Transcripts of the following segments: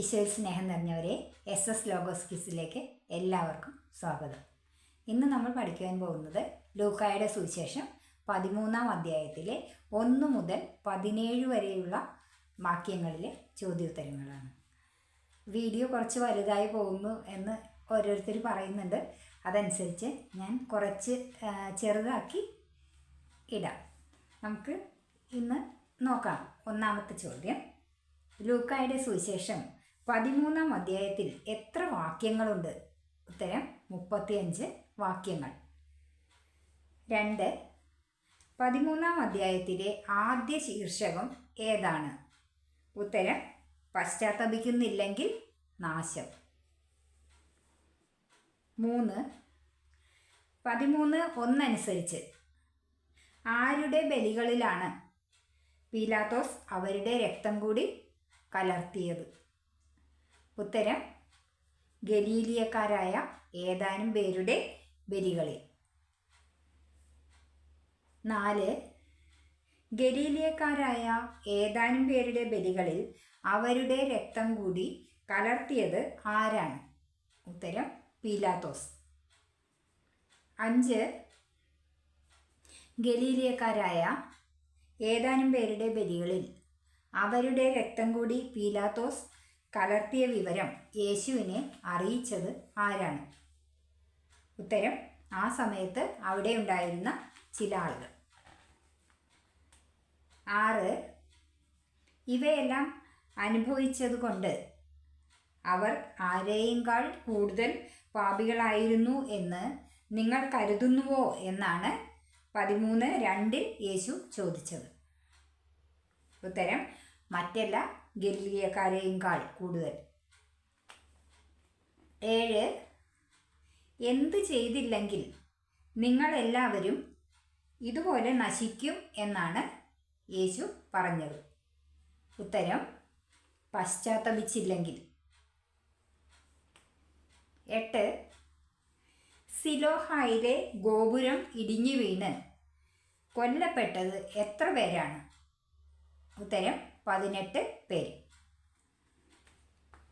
ഈശോയിൽ സ്നേഹം നിറഞ്ഞവരെ എസ് എസ് ലോഗോസ് കിസിലേക്ക് എല്ലാവർക്കും സ്വാഗതം. ഇന്ന് നമ്മൾ പഠിക്കാൻ പോകുന്നത് ലൂക്കായുടെ സുവിശേഷം പതിമൂന്നാം അധ്യായത്തിലെ ഒന്ന് മുതൽ പതിനേഴ് വരെയുള്ള വാക്യങ്ങളിലെ ചോദ്യോത്തരങ്ങളാണ്. വീഡിയോ കുറച്ച് വലുതായി പോകുന്നു എന്ന് ഓരോരുത്തർ പറയുന്നുണ്ട്. അതനുസരിച്ച് ഞാൻ കുറച്ച് ചെറുതാക്കി ഇടാം. നമുക്ക് ഇന്ന് നോക്കാം. ഒന്നാമത്തെ ചോദ്യം. ലൂക്കായുടെ സുവിശേഷം പതിമൂന്നാം അധ്യായത്തിൽ എത്ര വാക്യങ്ങളുണ്ട്? ഉത്തരം മുപ്പത്തിയഞ്ച് വാക്യങ്ങൾ. രണ്ട് പതിമൂന്നാം അധ്യായത്തിലെ ആദ്യ ശീർഷകം ഏതാണ്? ഉത്തരം പശ്ചാത്തപിക്കുന്നില്ലെങ്കിൽ നാശം. മൂന്ന് പതിമൂന്ന് ഒന്നനുസരിച്ച്. ആരുടെ ബലികളിലാണ് പീലാത്തോസ് അവരുടെ രക്തം കൂടി കലർത്തിയത്? ഉത്തരം ഗലീലിയക്കാരായ ഏതാനും പേരുടെ ബലികളിൽ നാല് ഗലീലിയക്കാരായ ഏതാനും പേരുടെ ബലികളിൽ അവരുടെ രക്തം കൂടി കലർത്തിയത് ആരാണ്? ഉത്തരം പീലാത്തോസ്. അഞ്ച് ഗലീലിയക്കാരായ ഏതാനും പേരുടെ ബലികളിൽ അവരുടെ രക്തം കൂടി പീലാത്തോസ് കലർത്തിയ വിവരം യേശുവിനെ അറിയിച്ചത് ആരാണ്? ഉത്തരം ആ സമയത്ത് അവിടെ ഉണ്ടായിരുന്ന ചില ആളുകൾ. ആറ് ഇവയെല്ലാം അനുഭവിച്ചതുകൊണ്ട് അവർ ആരെയേക്കാൾ കൂടുതൽ പാപികളായിരുന്നു എന്ന് നിങ്ങൾ കരുതുന്നുവോ എന്നാണ് പതിമൂന്ന് രണ്ടിൽ യേശു ചോദിച്ചത്. ഉത്തരം മറ്റെല്ലാ ഗലീലിയക്കാരെയുംകാൾ കൂടുതൽ. ഏഴ് എന്ത് ചെയ്തില്ലെങ്കിൽ നിങ്ങളെല്ലാവരും ഇതുപോലെ നശിക്കും എന്നാണ് യേശു പറഞ്ഞത്. ഉത്തരം പശ്ചാത്തപിച്ചില്ലെങ്കിൽ. എട്ട് സിലോഹായിലെ ഗോപുരം ഇടിഞ്ഞു വീണ് കൊല്ലപ്പെട്ടത് എത്ര പേരാണ്? ഉത്തരം പതിനെട്ട് പേര്.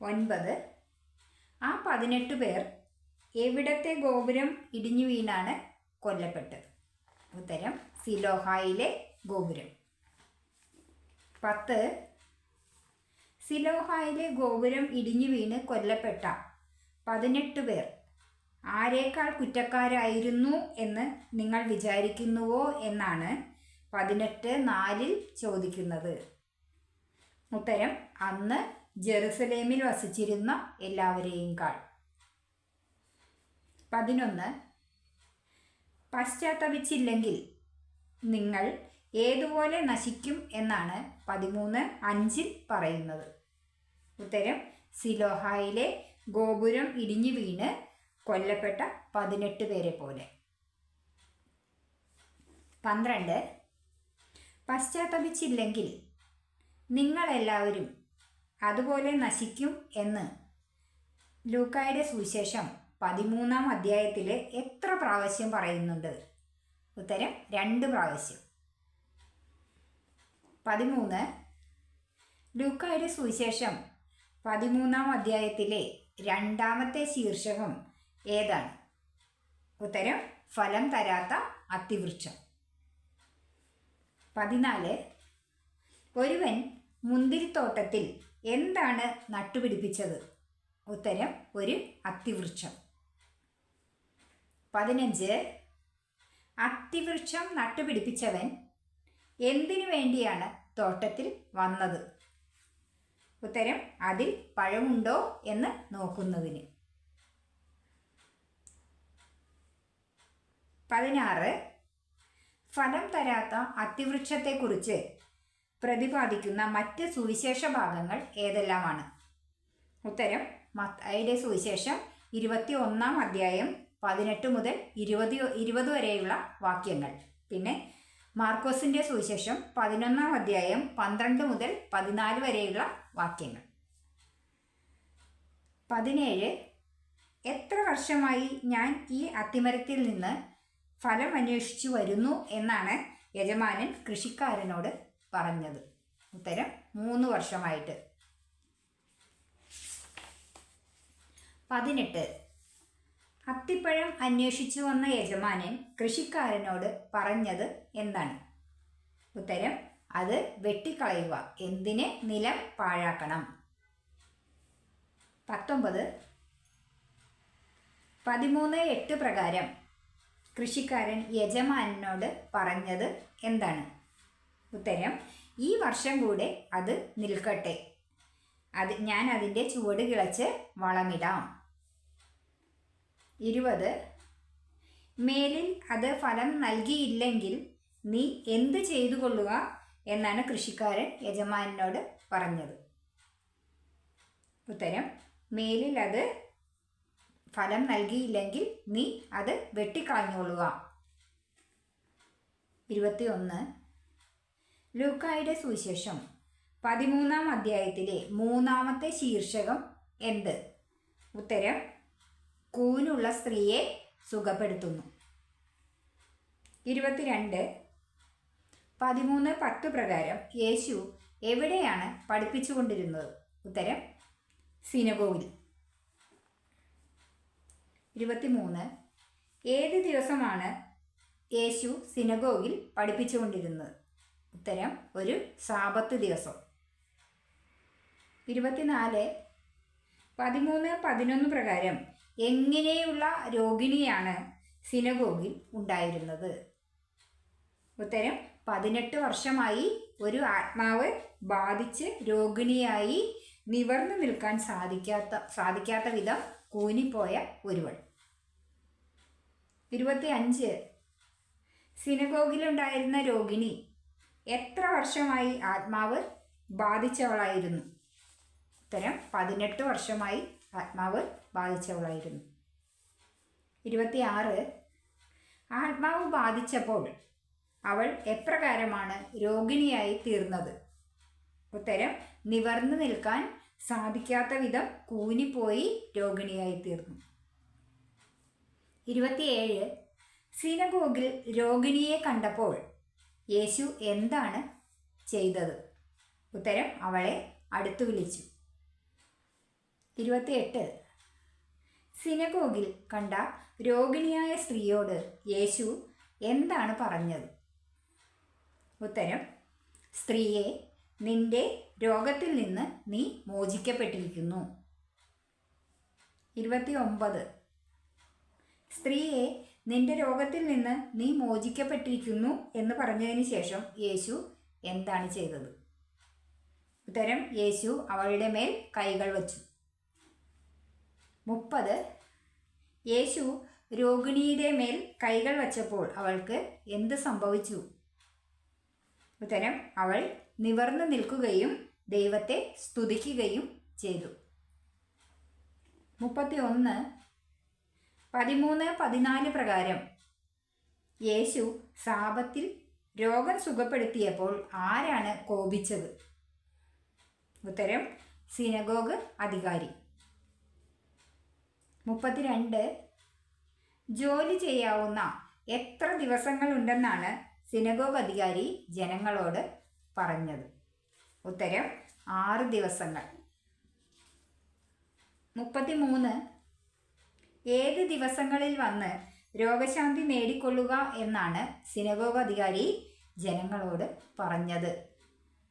ഒൻപത്. ആ പതിനെട്ട് പേർ എവിടത്തെ ഗോപുരം ഇടിഞ്ഞു വീണാണ് കൊല്ലപ്പെട്ടത്? ഉത്തരം സിലോഹായിലെ ഗോപുരം. പത്ത്. സിലോഹായിലെ ഗോപുരം ഇടിഞ്ഞു വീണ് കൊല്ലപ്പെട്ട പതിനെട്ട് പേർ ആരേക്കാൾ കുറ്റക്കാരായിരുന്നു എന്ന് നിങ്ങൾ വിചാരിക്കുന്നുവോ എന്നാണ് പതിനെട്ട് നാലിൽ ചോദിക്കുന്നത്. ഉത്തരം അന്ന് ജെറുസലേമിൽ വസിച്ചിരുന്ന എല്ലാവരെയും കാൾ. പതിനൊന്ന് പശ്ചാത്തപിച്ചില്ലെങ്കിൽ നിങ്ങൾ ഏതുപോലെ നശിക്കും എന്നാണ് പതിമൂന്ന് അഞ്ചിൽ പറയുന്നത്. ഉത്തരം സിലോഹായിലെ ഗോപുരം ഇടിഞ്ഞു വീണ് കൊല്ലപ്പെട്ട പതിനെട്ട് പേരെ പോലെ. പന്ത്രണ്ട് പശ്ചാത്തപിച്ചില്ലെങ്കിൽ നിങ്ങളെല്ലാവരും അതുപോലെ നശിക്കും എന്ന് ലൂക്കായുടെ സുവിശേഷം പതിമൂന്നാം അധ്യായത്തിൽ എത്ര പ്രാവശ്യം പറയുന്നുണ്ട്? ഉത്തരം രണ്ട് പ്രാവശ്യം. പതിമൂന്ന്. ലൂക്കായുടെ സുവിശേഷം പതിമൂന്നാം അധ്യായത്തിലെ രണ്ടാമത്തെ ശീർഷകം ഏതാണ്? ഉത്തരം ഫലം തരാത്ത അത്തിവൃക്ഷം പതിനാല്. ഒരുവൻ മുന്തിരിത്തോട്ടത്തിൽ എന്താണ് നട്ടുപിടിപ്പിച്ചത്? ഉത്തരം ഒരു അത്തിവൃക്ഷം. പതിനഞ്ച്. അത്തിവൃക്ഷം നട്ടുപിടിപ്പിച്ചവൻ എന്തിനു വേണ്ടിയാണ് തോട്ടത്തിൽ വന്നത്? ഉത്തരം അതിൽ പഴമുണ്ടോ എന്ന് നോക്കുന്നതിന്. പതിനാറ്. ഫലം തരാത്ത അതിവൃക്ഷത്തെക്കുറിച്ച് പ്രതിപാദിക്കുന്ന മറ്റ് സുവിശേഷ ഭാഗങ്ങൾ ഏതെല്ലാമാണ്? ഉത്തരം മത്തായിയുടെ സുവിശേഷം ഇരുപത്തി ഒന്നാം അധ്യായം പതിനെട്ട് മുതൽ ഇരുപത് ഇരുപത് വരെയുള്ള വാക്യങ്ങൾ. പിന്നെ മാർക്കോസിന്റെ സുവിശേഷം പതിനൊന്നാം അധ്യായം പന്ത്രണ്ട് മുതൽ പതിനാല് വരെയുള്ള വാക്യങ്ങൾ. പതിനേഴ് എത്ര വർഷമായി ഞാൻ ഈ അത്തിമരത്തിൽ നിന്ന് ഫലം അന്വേഷിച്ചു വരുന്നു എന്നാണ് യജമാനൻ കൃഷിക്കാരനോട് പറഞ്ഞത്. ഉത്തരം മൂന്ന് വർഷമായിട്ട്. പതിനെട്ട്. അത്തിപ്പഴം അന്വേഷിച്ചു വന്ന യജമാനൻ കൃഷിക്കാരനോട് പറഞ്ഞത് എന്താണ്? ഉത്തരം അത് വെട്ടിക്കളയുക. എന്തിന്? നിലം പാഴാക്കണം. പത്തൊമ്പത്. പതിമൂന്ന് എട്ട് പ്രകാരം കൃഷിക്കാരൻ യജമാനോട് പറഞ്ഞത് എന്താണ്? ഉത്തരം ഈ വർഷം കൂടെ അത് നിൽക്കട്ടെ. അത് ഞാൻ അതിന്റെ ചുവട് കിളച്ച് വളമിടാം. ഇരുപത് മേലിൽ അത് ഫലം നൽകിയില്ലെങ്കിൽ നീ എന്ത് ചെയ്തു കൊള്ളുക എന്നാണ് കൃഷിക്കാരൻ യജമാനോട് പറഞ്ഞത്. ഉത്തരം മേലിൽ അത് ഫലം നൽകിയില്ലെങ്കിൽ നീ അത് വെട്ടിക്കളഞ്ഞോളുക. ഇരുപത്തിയൊന്ന്. ലൂക്കായുടെ സുവിശേഷം. പതിമൂന്നാം അധ്യായത്തിലെ മൂന്നാമത്തെ ശീർഷകം എന്ത്? ഉത്തരം കൂനുള്ള സ്ത്രീയെ സുഖപ്പെടുത്തുന്നു. ഇരുപത്തിരണ്ട്. പതിമൂന്ന് പത്ത് പ്രകാരം യേശു എവിടെയാണ് പഠിപ്പിച്ചുകൊണ്ടിരുന്നത്? ഉത്തരം സിനഗോഗിൽ. ഇരുപത്തിമൂന്ന്. ഏത് ദിവസമാണ് യേശു സിനഗോഗിൽ പഠിപ്പിച്ചുകൊണ്ടിരുന്നത്? ഉത്തരം ഒരു സാപത്ത് ദിവസം. ഇരുപത്തിനാല്. പതിമൂന്ന് പതിനൊന്ന് പ്രകാരം എങ്ങനെയുള്ള രോഗിണിയാണ് സിനഗോഗിൽ ഉണ്ടായിരുന്നത്? ഉത്തരം പതിനെട്ട് വർഷമായി ഒരു ആത്മാവ് ബാധിച്ച് രോഗിണിയായി നിവർന്നു നിൽക്കാൻ സാധിക്കാത്ത സാധിക്കാത്ത വിധം കൂനിപ്പോയ ഒരുവൾ. ഇരുപത്തി അഞ്ച് സിനഗോഗിലുണ്ടായിരുന്ന രോഗിണി എത്ര വർഷമായി ആത്മാവ് ബാധിച്ചവളായിരുന്നു? ഉത്തരം പതിനെട്ട് വർഷമായി ആത്മാവ് ബാധിച്ചവളായിരുന്നു. ഇരുപത്തി ആറ് ആത്മാവ് ബാധിച്ചപ്പോൾ അവൾ എപ്രകാരമാണ് രോഗിണിയായി തീർന്നത്? ഉത്തരം നിവർന്നു നിൽക്കാൻ സാധിക്കാത്ത വിധം കൂനിപ്പോയി രോഗിണിയായി തീർന്നു ഇരുപത്തിയേഴ്. സിനഗോഗിൽ രോഗിണിയെ കണ്ടപ്പോൾ യേശു എന്താണ് ചെയ്തത്? ഉത്തരം അവളെ അടുത്തു വിളിച്ചു. ഇരുപത്തിയെട്ട്. സിനഗോഗിൽ കണ്ട രോഗിണിയായ സ്ത്രീയോട് യേശു എന്താണ് പറഞ്ഞത്? ഉത്തരം സ്ത്രീയെ നിന്റെ രോഗത്തിൽ നിന്ന് നീ മോചിക്കപ്പെട്ടിരിക്കുന്നു. ഇരുപത്തി ഒമ്പത് സ്ത്രീയെ നിന്റെ രോഗത്തിൽ നിന്ന് നീ മോചിക്കപ്പെട്ടിരിക്കുന്നു എന്ന് പറഞ്ഞതിന് ശേഷം യേശു എന്താണ് ചെയ്തത്? ഉത്തരം യേശു അവളുടെ മേൽ കൈകൾ വച്ചു. മുപ്പത്. യേശു രോഗിണിയുടെ മേൽ കൈകൾ വച്ചപ്പോൾ അവൾക്ക് എന്ത് സംഭവിച്ചു? ഉത്തരം അവൾ നിവർന്നു നിൽക്കുകയും ദൈവത്തെ സ്തുതിക്കുകയും ചെയ്തു. മുപ്പത്തി ഒന്ന് പതിമൂന്ന് പതിനാല് പ്രകാരം യേശു സാപത്തിൽ രോഗം സുഖപ്പെടുത്തിയപ്പോൾ ആരാണ് കോപിച്ചത്? ഉത്തരം സിനഗോഗ് അധികാരി. മുപ്പത്തിരണ്ട് ജോലി ചെയ്യാവുന്ന എത്ര ദിവസങ്ങളുണ്ടെന്നാണ് സിനഗോഗ് അധികാരി ജനങ്ങളോട് പറഞ്ഞത്. ഉത്തരം ആറ് ദിവസങ്ങൾ. മുപ്പത്തി മൂന്ന് ഏത് ദിവസങ്ങളിൽ വന്ന് രോഗശാന്തി നേടിക്കൊള്ളുക എന്നാണ് സിനഗോഗ് അധികാരി ജനങ്ങളോട് പറഞ്ഞത്.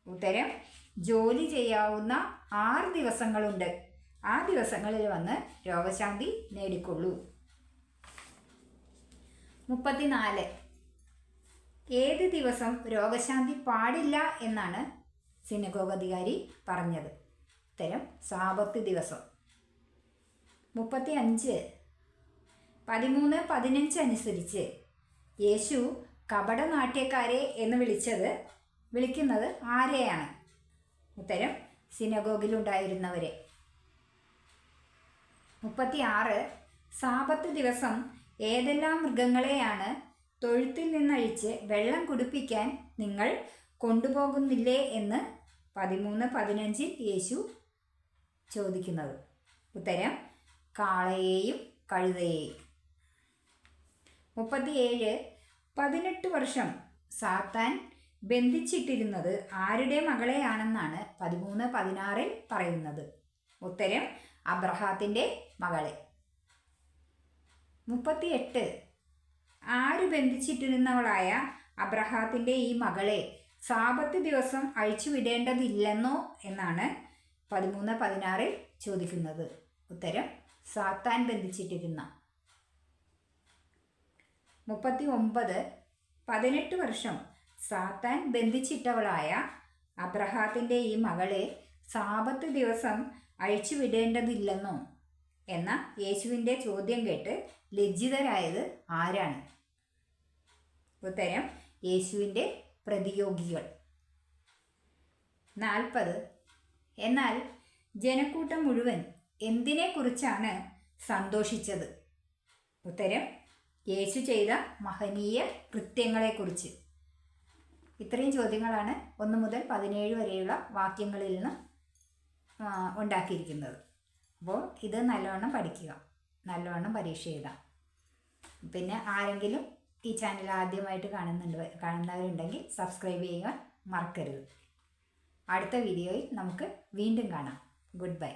ഉത്തരം ജോലി ചെയ്യാവുന്ന ആറ് ദിവസങ്ങളുണ്ട്. ആ ദിവസങ്ങളിൽ വന്ന് രോഗശാന്തി നേടിക്കൊള്ളൂ. മുപ്പത്തിനാല്. ഏത് ദിവസം രോഗശാന്തി പാടില്ല എന്നാണ് സിനഗോഗ് അധികാരി പറഞ്ഞത്. ഉത്തരം സാപത്ത് ദിവസം. മുപ്പത്തി അഞ്ച് പതിമൂന്ന് പതിനഞ്ച് അനുസരിച്ച് യേശു കപടനാട്യക്കാരെ എന്ന് വിളിച്ചത് വിളിക്കുന്നത് ആരെയാണ്? ഉത്തരം സിനഗോഗിലുണ്ടായിരുന്നവരെ. മുപ്പത്തി ആറ് സാപത്ത് ദിവസം ഏതെല്ലാം മൃഗങ്ങളെയാണ് തൊഴുത്തിൽ നിന്നഴിച്ച് വെള്ളം കുടിപ്പിക്കാൻ നിങ്ങൾ കൊണ്ടുപോകുന്നില്ലേ എന്ന് പതിമൂന്ന് പതിനഞ്ചിൽ യേശു ചോദിക്കുന്നത്. ഉത്തരം കാളയെയും കഴുതയെയും. മുപ്പത്തിയേഴ് പതിനെട്ട് വർഷം സാത്താൻ ബന്ധിച്ചിട്ടിരുന്നത് ആരുടെ മകളെയാണെന്നാണ് പതിമൂന്ന് പതിനാറിൽ പറയുന്നത്. ഉത്തരം അബ്രഹാത്തിന്റെ മകളെ. മുപ്പത്തിയെട്ട് ആര് ബന്ധിച്ചിട്ടിരുന്നവളായ അബ്രഹാത്തിന്റെ ഈ മകളെ സാപത്ത് ദിവസം അഴിച്ചുവിടേണ്ടതില്ലെന്നോ എന്നാണ് പതിമൂന്ന് പതിനാറിൽ ചോദിക്കുന്നത്. ഉത്തരം സാത്താൻ ബന്ധിച്ചിട്ടിരുന്ന. മുപ്പത്തി ഒമ്പത് പതിനെട്ട് വർഷം സാത്താൻ ബന്ധിച്ചിട്ടവളായ അബ്രഹാത്തിന്റെ ഈ മകളെ സാപത്ത് ദിവസം അഴിച്ചുവിടേണ്ടതില്ലെന്നോ എന്ന യേശുവിന്റെ ചോദ്യം കേട്ട് ലജ്ജിതരായത് ആരാണ്? ഉത്തരം യേശുവിന്റെ പ്രതിയോഗികൾ. നാൽപ്പത്. എന്നാൽ ജനക്കൂട്ടം മുഴുവൻ എന്തിനെക്കുറിച്ചാണ് സന്തോഷിച്ചത്? ഉത്തരം യേശു ചെയ്ത മഹനീയ കൃത്യങ്ങളെക്കുറിച്ച്. ഇത്രയും ചോദ്യങ്ങളാണ് ഒന്ന് മുതൽ പതിനേഴ് വരെയുള്ള വാക്യങ്ങളിൽ നിന്ന് ഉണ്ടാക്കിയിരിക്കുന്നത്. അപ്പോൾ ഇത് നല്ലവണ്ണം പഠിക്കുക. നല്ലവണ്ണം പരീക്ഷ എഴുതാം. പിന്നെ ആരെങ്കിലും ഈ ചാനൽ ആദ്യമായിട്ട് കാണുന്നുണ്ട് കാണുന്നവരുണ്ടെങ്കിൽ സബ്സ്ക്രൈബ് ചെയ്യാൻ മറക്കരുത്. അടുത്ത വീഡിയോയിൽ നമുക്ക് വീണ്ടും കാണാം. Good bye